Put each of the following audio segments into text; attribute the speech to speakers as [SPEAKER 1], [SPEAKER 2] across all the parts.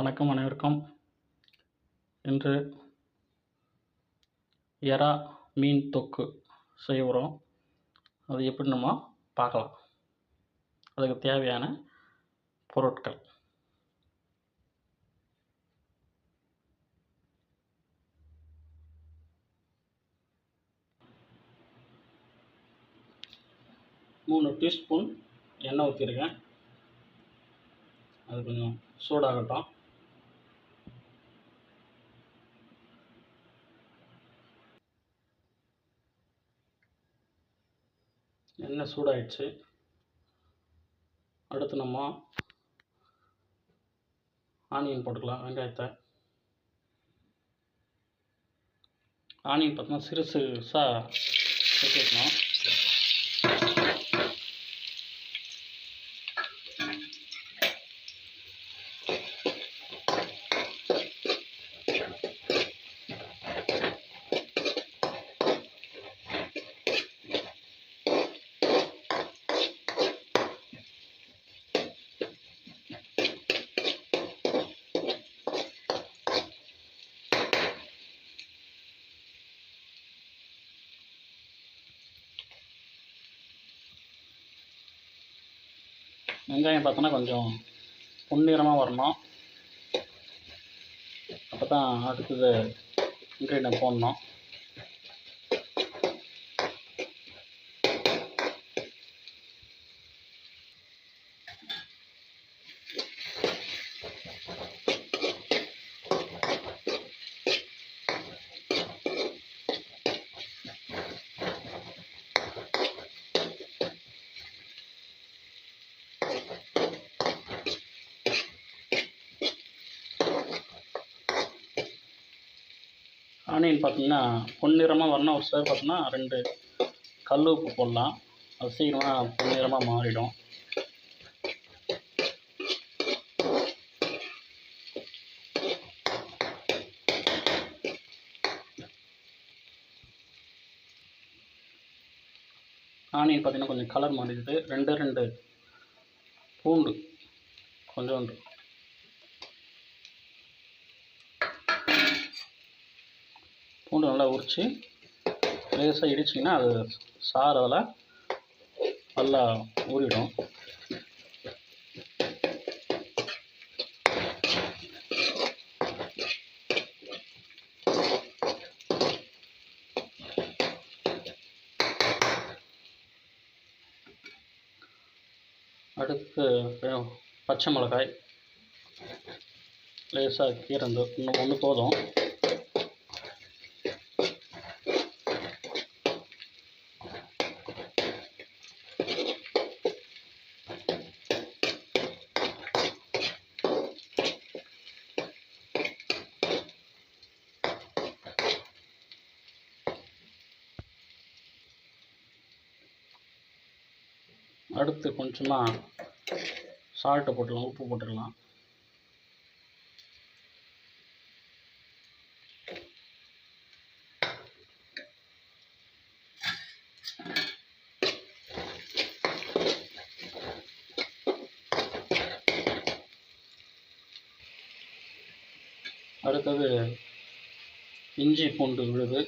[SPEAKER 1] வணக்கம் அனைவருக்கும். இன்று எறா மீன் தொக்கு செய்ய போகிறோம் அது எப்படி நம்ம பார்க்கலாம். அதுக்கு தேவையான பொருட்கள். மூணு டீஸ்பூன் எண்ணெய் ஊற்றிருக்கேன் அது கொஞ்சம் சூடாகட்டும். எண்ணெய் சூடாயிடுச்சு. அடுத்து நம்ம ஆனியன் போட்டுக்கலாம் வெங்காயத்தை. ஆனியன் பார்த்தோம்னா சிறுசு சிறுசாக வச்சுக்கணும் வெங்காயம் பார்த்தோன்னா கொஞ்சம் பொன்னிறமாக வரணும். அப்போ தான் அடுத்தது இன்க்ரீடியன்ட் போடணும். ஆனியன் பார்த்தீங்கன்னா பொன்னிறமாக வரணும். ஒரு சார் பார்த்தோம்னா ரெண்டு கல் உப்பு போடலாம். அது சீக்கிரமாக பொன்னிறமாக மாறிடும். ஆனியன் பார்த்தீங்கன்னா கொஞ்சம் கலர் மாறிடுது. ரெண்டு ரெண்டு பூண்டு கொஞ்சோண்டு. பூண்டு நல்லா உரித்து லேசாக இடிச்சிங்கன்னா அது சாறு அதில் நல்லா ஊறிடும். அடுத்து பச்சை மிளகாய். லேசாக கீரை இந்த இன்னும் ஒன்று போதும். அடுத்து கொஞ்சமாக சால்ட்டு போட்டுடலாம் உப்பு போட்டுடலாம். அடுத்தது இஞ்சி பூண்டு விழுது.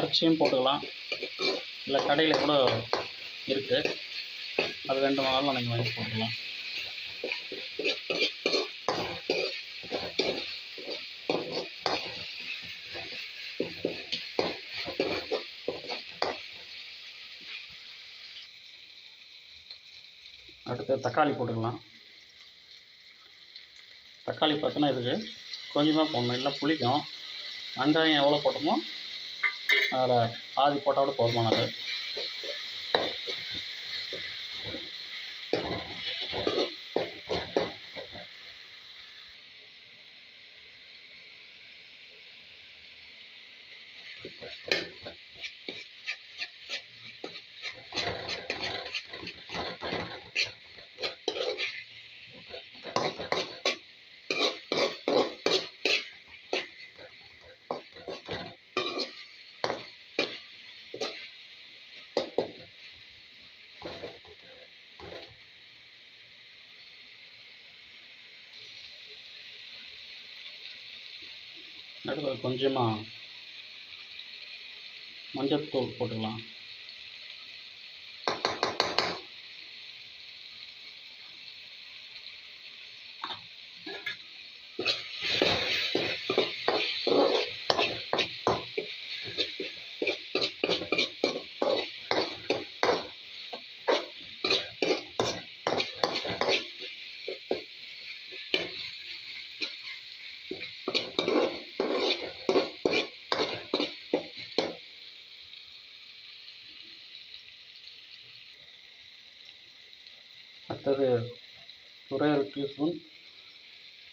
[SPEAKER 1] அரைச்சியும் போட்டுக்கலாம். இல்லை கடையில் கூட இருக்குது அது வேண்டுமானாலும் நீங்கள் வாங்கி போட்டுக்கலாம். அடுத்து தக்காளி போட்டுக்கலாம். தக்காளி பார்த்தோன்னா இதுக்கு கொஞ்சமாக போடணும். இல்லை புளிக்கும். வெங்காயம் எவ்வளோ போட்டோமோ அதில் பாதி போட்டால் கூட போதுமானது Thank you. அடுத்தது கொஞ்சமாக மஞ்சத்தூள் போட்டுக்கலாம். அடுத்தது ஒரே ஒரு டீஸ்பூன்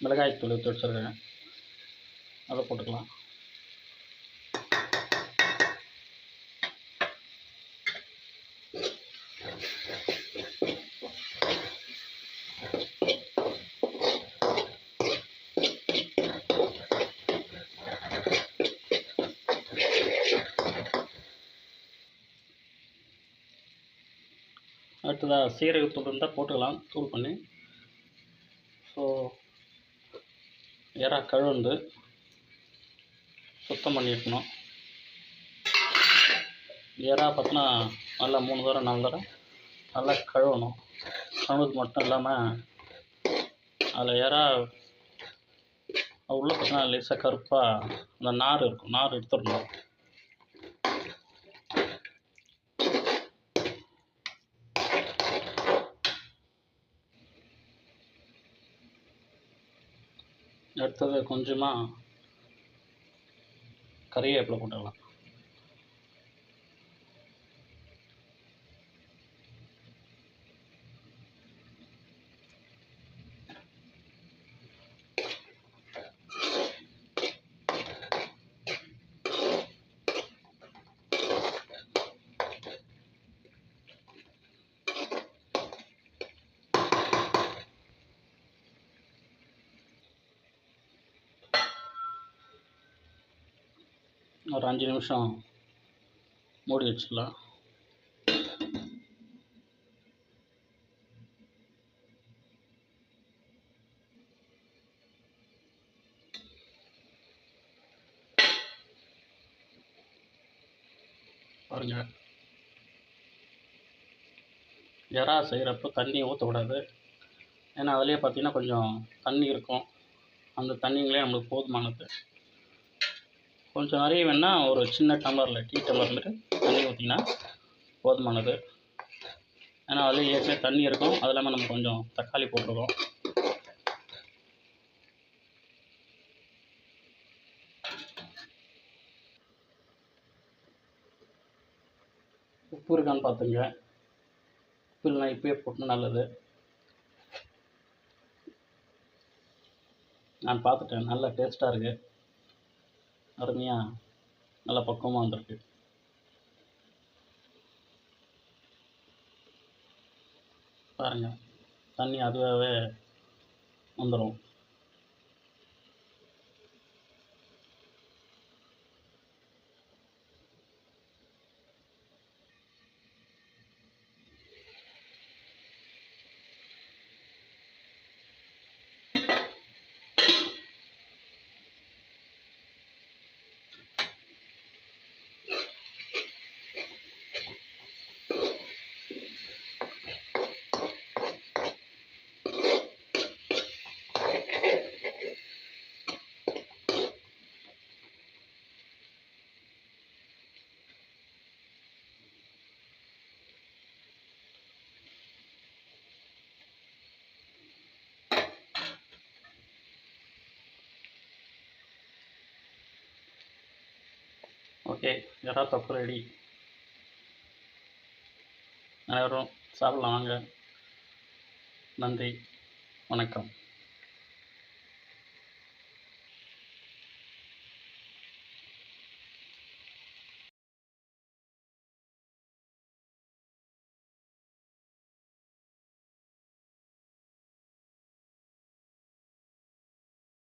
[SPEAKER 1] மிளகாய்த்தூள் எடுத்து வச்சுருக்கேன். அதை போட்டுக்கலாம். அடுத்ததாக சீரகத்தூள் இருந்தால் போட்டுக்கலாம். தூள் பண்ணி. ஸோ எறா கழுவுந்து சுத்தம் பண்ணியிருக்கணும். இறா எறா பார்த்தினா நல்லா மூணு தடவை நாலு தடவை நல்லா கழுவணும். கழுவுறது மட்டும் இல்லாமல் அதில் எறா உள்ளே பார்த்தீங்கன்னா லேசாக கருப்பாக அந்த நார் இருக்கும். நார் எடுத்துடணும். அடுத்தது கொஞ்சமாக கறிவேப்பிலை போட்டுடலாம் ஒரு அஞ்சு நிமிஷம் மூடி வச்சிடலாம். பாருங்க. எறா செய்கிறப்ப தண்ணி ஊற்றக்கூடாது ஏன்னா அதுலேயே பார்த்தீங்கன்னா கொஞ்சம் தண்ணி இருக்கும். அந்த தண்ணிங்களே நம்மளுக்கு போதுமானது. கொஞ்சம் நிறைய வேணால் ஒரு சின்ன டம்ளரில் டீ டம்ளர் மாதிரி தண்ணி ஊற்றிங்கன்னா போதுமானது. ஏன்னா அதில் ஏற்கனவே தண்ணி இருக்கும். அது இல்லாமல் நம்ம கொஞ்சம் தக்காளி போட்டிருக்கோம். உப்பு இருக்கான்னு பார்த்துங்க. உப்பு இல்லைனா இப்பயே போட்டுனா நல்லது. நான் பார்த்துட்டேன். நல்ல டேஸ்ட்டாக இருக்குது அருமையாக நல்ல பக்குவமாக வந்திருக்கு. பாருங்கள் தண்ணி அதுவாகவே வந்துடும் ஓகே எறா தொக்கு ரெடி அனைவரும் சாப்பிடலாம் வாங்க. நன்றி வணக்கம்.